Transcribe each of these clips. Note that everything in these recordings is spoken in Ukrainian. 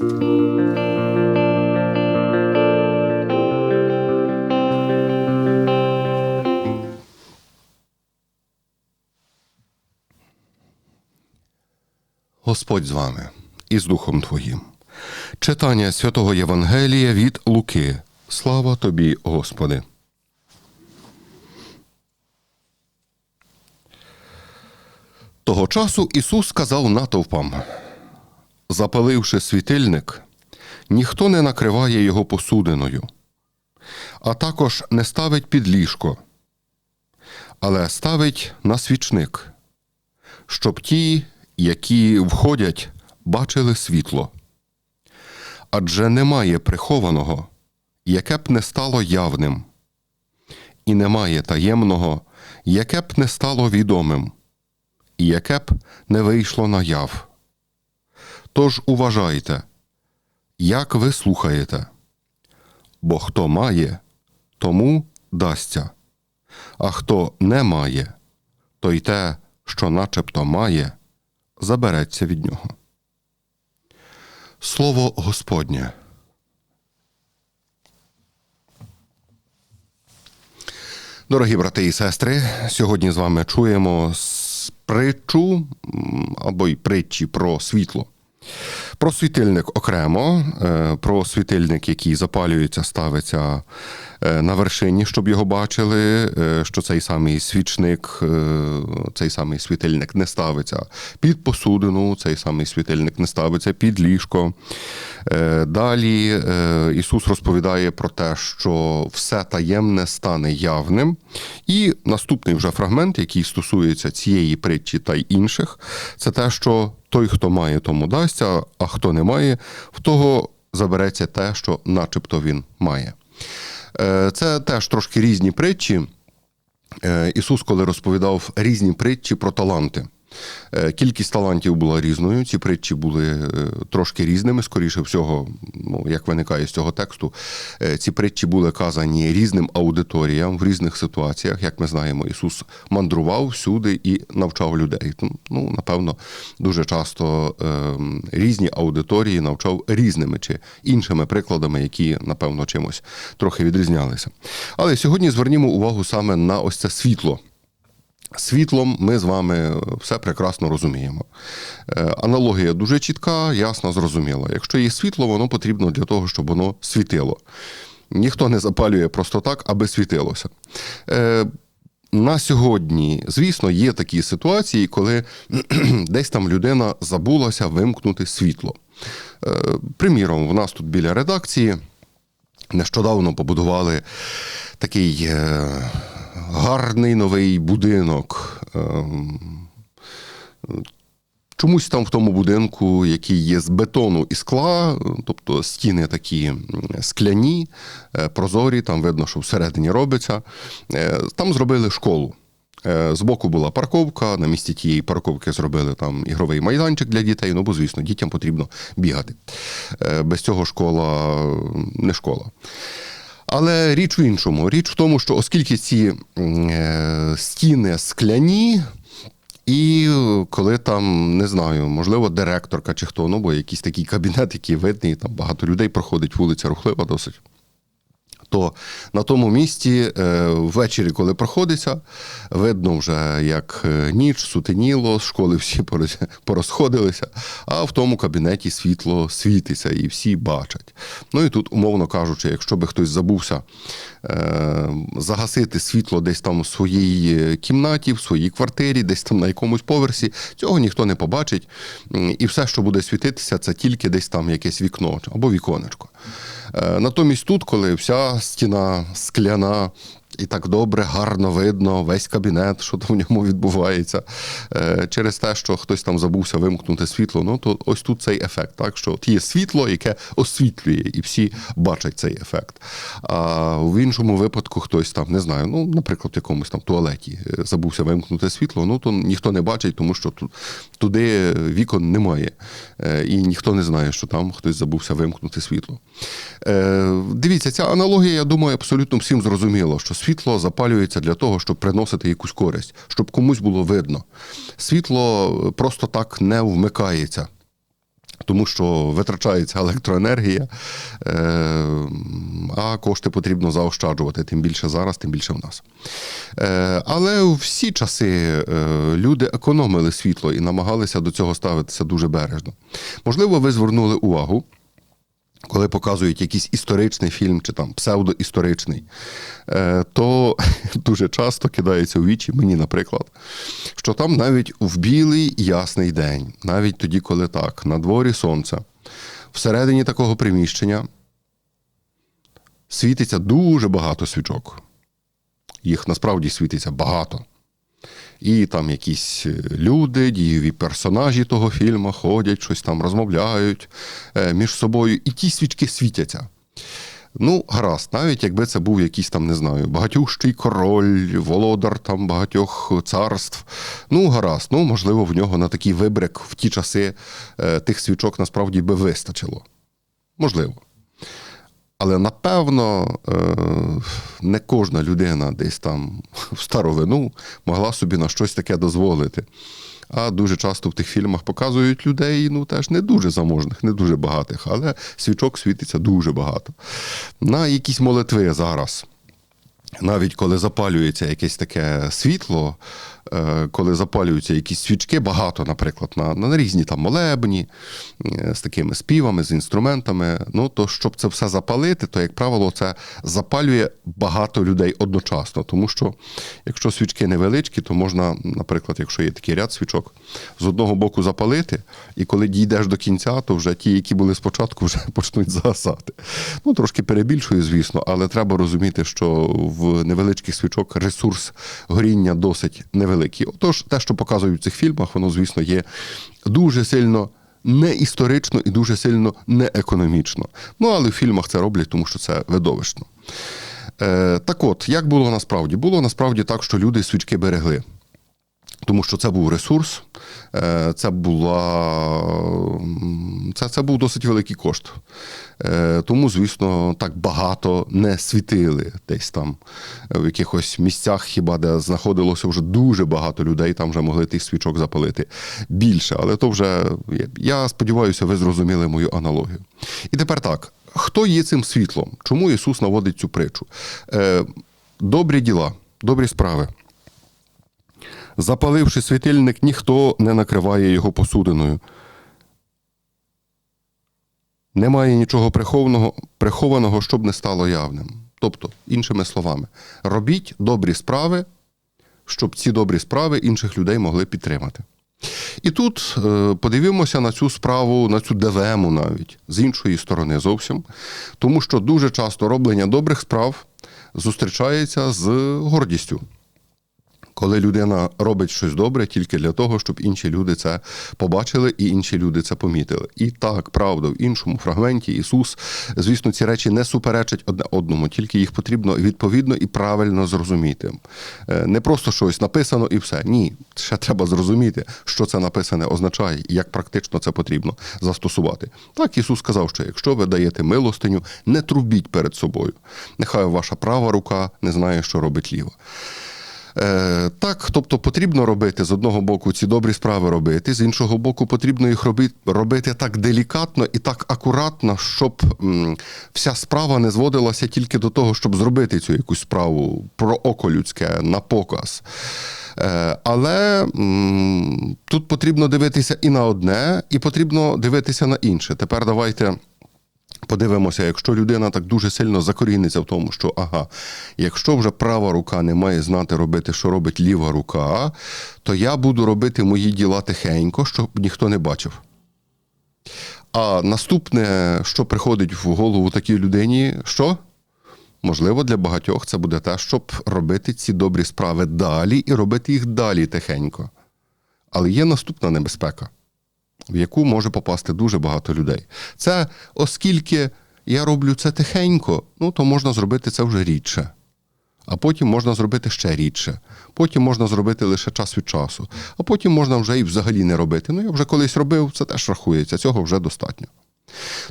Господь з вами і з Духом Твоїм. Читання святого Євангелія від Луки. Слава тобі, Господи. Того часу Ісус сказав натовпам: Запаливши світильник, ніхто не накриває його посудиною, а також не ставить під ліжко, але ставить на свічник, щоб ті, які входять, бачили світло. Адже немає прихованого, яке б не стало явним, і немає таємного, яке б не стало відомим, і яке б не вийшло наяв. Тож уважайте, як ви слухаєте, бо хто має, тому дасться, а хто не має, то й те, що начебто має, забереться від нього. Слово Господнє. Дорогі брати і сестри, сьогодні з вами чуємо притчу або й притчі про світло. Про світильник окремо, е, про світильник, який запалюється, ставиться на вершині, щоб його бачили. е, Що цей самий свічник, е, цей самий світильник не ставиться під посудину, цей самий світильник не ставиться під ліжко. Е, Далі е, Ісус розповідає про те, що все таємне стане явним. І наступний вже фрагмент, який стосується цієї притчі та й інших, це те, що той, хто має, тому дасться, а хто не має, в того забереться те, що начебто він має. Е, Це теж трошки різні притчі. Е, Ісус, коли розповідав різні притчі про таланти. Е, Кількість талантів була різною. Ці притчі були е, трошки різними. Скоріше всього, ну як виникає з цього тексту, е, ці притчі були казані різним аудиторіям в різних ситуаціях. Як ми знаємо, Ісус мандрував всюди і навчав людей. Ну, напевно, дуже часто е, різні аудиторії навчав різними чи іншими прикладами, які, напевно, чимось трохи відрізнялися. Але сьогодні звернімо увагу саме на ось це світло. Світлом ми з вами все прекрасно розуміємо. Е, Аналогія дуже чітка, ясна, зрозуміла. Якщо є світло, воно потрібно для того, щоб воно світило. Ніхто не запалює просто так, аби світилося. Е, На сьогодні, звісно, є такі ситуації, коли десь там людина забулася вимкнути світло. Е, Приміром, в нас тут біля редакції нещодавно побудували такий е, гарний новий будинок. Ем, Чомусь там в тому будинку, який є з бетону і скла, тобто стіни такі скляні, е, прозорі, там видно, що всередині робиться. Е, Там зробили школу. Е, Збоку була парковка, на місці тієї парковки зробили там ігровий майданчик для дітей. Ну, бо, звісно, дітям потрібно бігати. Без цього школа не школа. Але річ в іншому. Річ в тому, що оскільки ці е, стіни скляні, і коли там, не знаю, можливо, директорка чи хто, ну бо якийсь такий кабінет, який видний, там багато людей проходить, вулиця рухлива досить. То на тому місці е, ввечері, коли проходиться, видно вже, як е, ніч сутеніло, школи всі порозходилися, а в тому кабінеті світло світиться і всі бачать. Ну і тут, умовно кажучи, якщо би хтось забувся е, загасити світло десь там в своїй кімнаті, в своїй квартирі, десь там на якомусь поверсі, цього ніхто не побачить. І все, що буде світитися, це тільки десь там якесь вікно або віконечко. Е, Натомість тут, коли вся стіна скляна, і так добре, гарно видно, весь кабінет, що там в ньому відбувається. Е, Через те, що хтось там забувся вимкнути світло, ну то ось тут цей ефект, так що от є світло, яке освітлює, і всі бачать цей ефект. А в іншому випадку хтось там, не знаю, ну, наприклад, в якомусь там туалеті е, забувся вимкнути світло, ну то ніхто не бачить, тому що туди вікон немає. Е, І ніхто не знає, що там хтось забувся вимкнути світло. Дивіться, ця аналогія, я думаю, абсолютно всім зрозуміло, що світло запалюється для того, щоб приносити якусь користь, щоб комусь було видно. Світло просто так не вмикається. Тому що витрачається електроенергія, е, а кошти потрібно заощаджувати. Тим більше зараз, тим більше в нас. Е, Але у всі часи е, люди економили світло і намагалися до цього ставитися дуже бережно. Можливо, ви звернули увагу. Коли показують якийсь історичний фільм чи там псевдоісторичний, е, то дуже часто кидається у вічі, мені, наприклад, що там навіть в білий ясний день, навіть тоді, коли так, на дворі сонце, всередині такого приміщення світиться дуже багато свічок. Їх насправді світиться багато. І там якісь е, люди, дієві персонажі того фільму ходять, щось там розмовляють е, між собою, і ті свічки світяться. Ну, гаразд, навіть якби це був якийсь там, не знаю, багатющий король, володар там багатьох царств. Ну, гаразд, ну, можливо, в нього на такий вибрик в ті часи е, тих свічок насправді би вистачило. Можливо. Але напевно е, не кожна людина десь там в старовину могла собі на щось таке дозволити. А дуже часто в тих фільмах показують людей, ну теж не дуже заможних, не дуже багатих, але свічок світиться дуже багато. На якісь молитви зараз. Навіть коли запалюється якесь таке світло, е, коли запалюються якісь свічки, багато, наприклад, на, на різні там молебні, е, з такими співами, з інструментами, ну то щоб це все запалити, то, як правило, це запалює багато людей одночасно. Тому що якщо свічки невеличкі, то можна, наприклад, якщо є такий ряд свічок, з одного боку запалити, і коли дійдеш до кінця, то вже ті, які були спочатку, вже почнуть загасати. Ну, трошки перебільшую, звісно, але треба розуміти, що в невеличких свічок ресурс горіння досить невеликий. Отож, те, що показують в цих фільмах, воно, звісно, є дуже сильно. Не історично і дуже сильно не економічно. Ну, але в фільмах це роблять, тому що це видовищно. Е, так от, як було насправді? Було насправді так, що люди свічки берегли. Тому що це був ресурс, е, це була це, це був досить великий кошт. Е, Тому, звісно, так багато не світили десь там в якихось місцях, хіба де знаходилося вже дуже багато людей, там вже могли тих свічок запалити більше. Але то вже я сподіваюся, ви зрозуміли мою аналогію. І тепер так: хто є цим світлом? Чому Ісус наводить цю притчу? Е, Добрі діла, добрі справи. Запаливши світильник, ніхто не накриває його посудиною. Немає нічого прихованого, прихованого, щоб не стало явним. Тобто, іншими словами, робіть добрі справи, щоб ці добрі справи інших людей могли підтримати. І тут е, подивимося на цю справу, на цю дилему навіть з іншої сторони зовсім, тому що дуже часто роблення добрих справ зустрічається з гордістю коли людина робить щось добре тільки для того, щоб інші люди це побачили і інші люди це помітили. І так, правда, в іншому фрагменті Ісус, звісно, ці речі не суперечать одне одному, тільки їх потрібно відповідно і правильно зрозуміти. Е, не просто щось написано і все. Ні, ще треба зрозуміти, що це написане означає і як практично це потрібно застосувати. Так Ісус сказав, що якщо ви даєте милостиню, не трубіть перед собою. Нехай ваша права рука не знає, що робить ліва. Е, Так, тобто потрібно робити з одного боку ці добрі справи робити, з іншого боку, потрібно їх робити, робити так делікатно і так акуратно, щоб м, вся справа не зводилася тільки до того, щоб зробити цю якусь справу про око людське на показ. Е, але м, тут потрібно дивитися і на одне, і потрібно дивитися на інше. Тепер давайте. Подивимося, якщо людина так дуже сильно закоріниться в тому, що ага, якщо вже права рука не має знати робити, що робить ліва рука, то я буду робити мої діла тихенько, щоб ніхто не бачив. А наступне, що приходить в голову такій людині, що? Можливо, для багатьох це буде те, щоб робити ці добрі справи далі і робити їх далі тихенько. Але є наступна небезпека в яку може попасти дуже багато людей. Це оскільки я роблю це тихенько, ну то можна зробити це вже рідше. А потім можна зробити ще рідше. Потім можна зробити лише час від часу. А потім можна вже і взагалі не робити. Ну, я вже колись робив, це теж рахується, цього вже достатньо.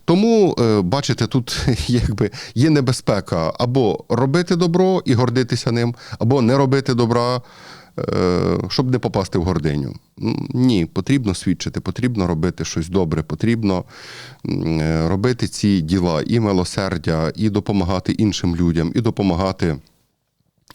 Тому, е, бачите, тут якби є небезпека або робити добро і гордитися ним, або не робити добра щоб не попасти в гординю. Ні, потрібно свідчити, потрібно робити щось добре, потрібно е, робити ці діла і милосердя, і допомагати іншим людям, і допомагати.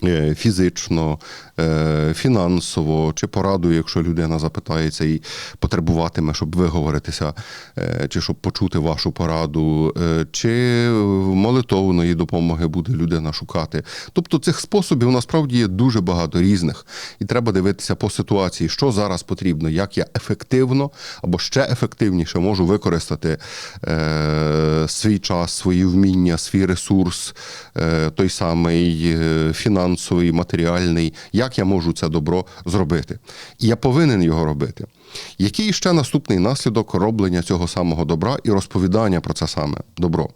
Е, Фізично, е, фінансово чи пораду, якщо людина запитається і потребуватиме, щоб виговоритися, е, чи щоб почути вашу пораду, чи молитовної допомоги буде людина шукати. Тобто цих способів насправді є дуже багато різних, і треба дивитися по ситуації, що зараз потрібно, як я ефективно або ще ефективніше можу використати е, свій час, свої вміння, свій ресурс, е, той самий е, фінансовий, матеріальний, як я можу це добро зробити. І я повинен його робити. Який ще наступний наслідок роблення цього самого добра і розповідання про це саме добро?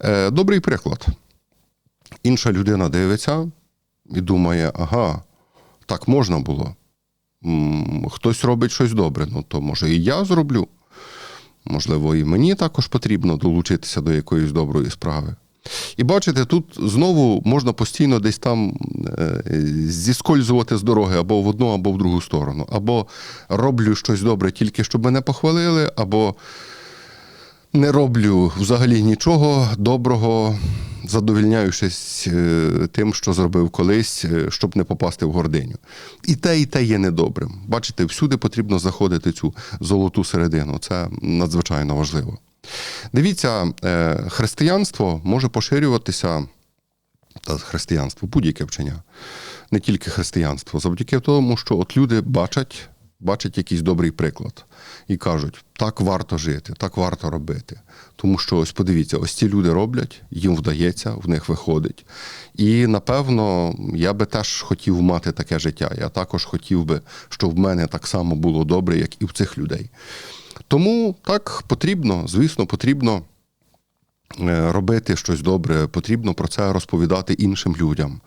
Е, Добрий приклад. Інша людина дивиться і думає, ага, так можна було. Хтось робить щось добре, ну то може і я зроблю. Можливо, і мені також потрібно долучитися до якоїсь доброї справи. І бачите, тут знову можна постійно десь там е, зіскользувати з дороги або в одну, або в другу сторону. Або роблю щось добре тільки щоб мене похвалили, або не роблю взагалі нічого доброго, задовільняючись е, тим, що зробив колись, е, щоб не попасти в гординю. І те, і те є недобрим. Бачите, всюди потрібно знаходити цю золоту середину. Це надзвичайно важливо. Дивіться, е, християнство може поширюватися, та християнство, будь-яке вчення, не тільки християнство, завдяки тому, що от люди бачать, бачать якийсь добрий приклад і кажуть, так варто жити, так варто робити. Тому що ось подивіться, ось ці люди роблять, їм вдається, в них виходить. І напевно, я би теж хотів мати таке життя. Я також хотів би, щоб в мене так само було добре, як і в цих людей. Тому так потрібно, звісно, потрібно е, робити щось добре, потрібно про це розповідати іншим людям.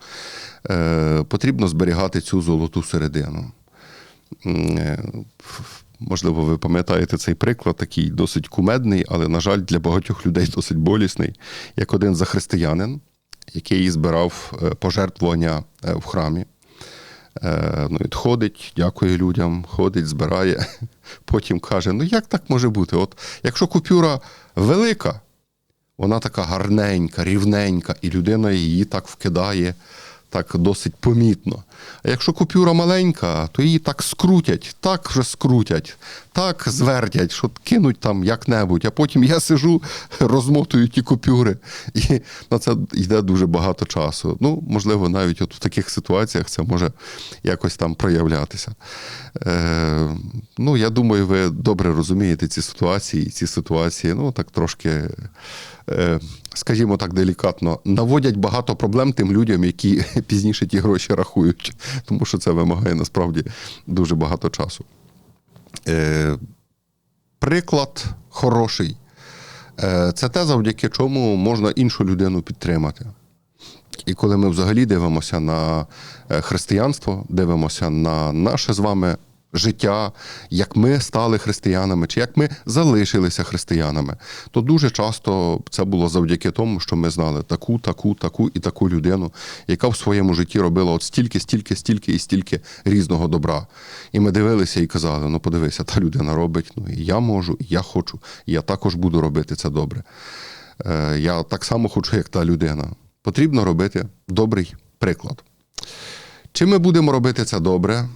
Е, Потрібно зберігати цю золоту середину. Е, Можливо, ви пам'ятаєте цей приклад, такий досить кумедний, але, на жаль, для багатьох людей досить болісний, як один захристиянин, який збирав пожертвування в храмі. Е, Ну, ходить, дякує людям, ходить, збирає. Потім каже: ну як так може бути? От якщо купюра велика, вона така гарненька, рівненька, і людина її так вкидає, так досить помітно. А якщо купюра маленька, то її так скрутять, так вже скрутять, так звертять, що кинуть там як-небудь. А потім я сижу, розмотую ті купюри, і на це йде дуже багато часу. Ну, можливо, навіть от в таких ситуаціях це може якось там проявлятися. Е, ну, я думаю, ви добре розумієте ці ситуації, ці ситуації, ну, так трошки. Е, скажімо так, делікатно, наводять багато проблем тим людям, які пізніше ті гроші рахують, тому що це вимагає насправді дуже багато часу. Е, Приклад хороший. Е, Це те, завдяки чому можна іншу людину підтримати. І коли ми взагалі дивимося на християнство, дивимося на наше з вами життя, як ми стали християнами, чи як ми залишилися християнами, то дуже часто це було завдяки тому, що ми знали таку, таку, таку і таку людину, яка в своєму житті робила от стільки, стільки, стільки і стільки різного добра. І ми дивилися і казали: ну подивися, та людина робить, ну і я можу, і я хочу, і я також буду робити це добре. Е, Я так само хочу, як та людина. Потрібно робити добрий приклад. Чи ми будемо робити це добре,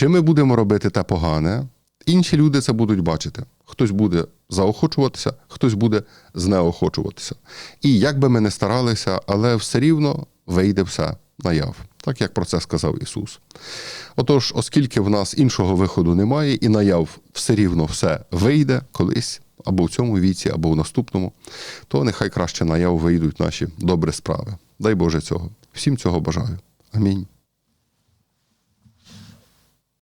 чи ми будемо робити те погане, інші люди це будуть бачити. Хтось буде заохочуватися, хтось буде знеохочуватися. І як би ми не старалися, але все рівно вийде все наяв, так як про це сказав Ісус. Отож, оскільки в нас іншого виходу немає, і наяв все рівно все вийде колись, або в цьому віці, або в наступному, то нехай краще наяв вийдуть наші добрі справи. Дай Боже цього. Всім цього бажаю. Амінь.